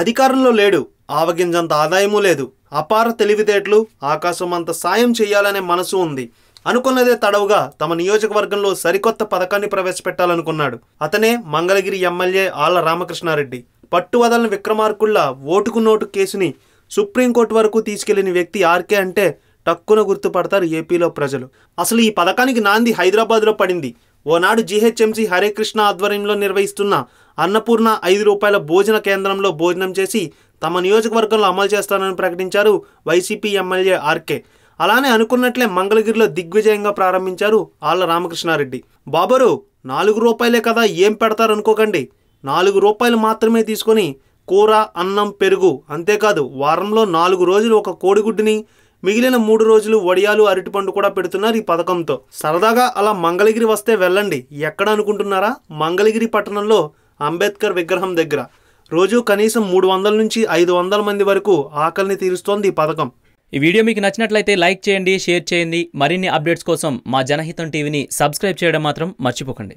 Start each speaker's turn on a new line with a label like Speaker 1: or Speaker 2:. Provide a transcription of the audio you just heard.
Speaker 1: అధికారంలో లేడు. ఆవగింజంత ఆదాయమూ లేదు. అపార తెలివితేటలు ఆకాశం అంత సాయం చేయాలనే మనసు ఉంది. అనుకున్నదే తడవుగా తమ నియోజకవర్గంలో సరికొత్త పథకాన్ని ప్రవేశపెట్టాలనుకున్నాడు. అతనే మంగళగిరి ఎమ్మెల్యే ఆళ్ళ రామకృష్ణారెడ్డి. పట్టువదలని విక్రమార్కుళ్ళ ఓటుకు నోటు కేసుని సుప్రీంకోర్టు వరకు తీసుకెళ్ళిన వ్యక్తి ఆర్కే అంటే టక్కున గుర్తుపడతారు ఏపీలో ప్రజలు. అసలు ఈ పథకానికి నాంది హైదరాబాద్లో పడింది. ఓనాడు జీహెచ్ఎంసీ హరే కృష్ణ ఆధ్వర్యంలో నిర్వహిస్తున్న అన్నపూర్ణ ఐదు రూపాయల భోజన కేంద్రంలో భోజనం చేసి తమ నియోజకవర్గంలో అమలు చేస్తానని ప్రకటించారు వైసీపీ ఎమ్మెల్యే ఆర్కే. అలానే అనుకున్నట్లే మంగళగిరిలో దిగ్విజయంగా ప్రారంభించారు ఆళ్ళ రామకృష్ణారెడ్డి. బాబరు నాలుగు రూపాయలే కదా ఏం పెడతారు అనుకోకండి. నాలుగు రూపాయలు మాత్రమే తీసుకొని కూర అన్నం పెరుగు అంతేకాదు వారంలో నాలుగు రోజులు ఒక కోడిగుడ్డుని మిగిలిన మూడు రోజులు వడియాలు అరటిపండు కూడా పెడుతున్నారు ఈ పథకంతో. సరదాగా అలా మంగళగిరి వస్తే వెళ్ళండి. ఎక్కడ అనుకుంటున్నారా? మంగళగిరి పట్టణంలో అంబేద్కర్ విగ్రహం దగ్గర. రోజు కనీసం మూడు వందల నుంచి ఐదు వందల మంది వరకు ఆకలిని తీరుస్తోంది ఈ పథకం.
Speaker 2: ఈ వీడియో మీకు నచ్చినట్లయితే లైక్ చేయండి షేర్ చేయండి. మరిన్ని అప్డేట్స్ కోసం మా జనహితం టీవీని సబ్స్క్రైబ్ చేయడం మాత్రం మర్చిపోకండి.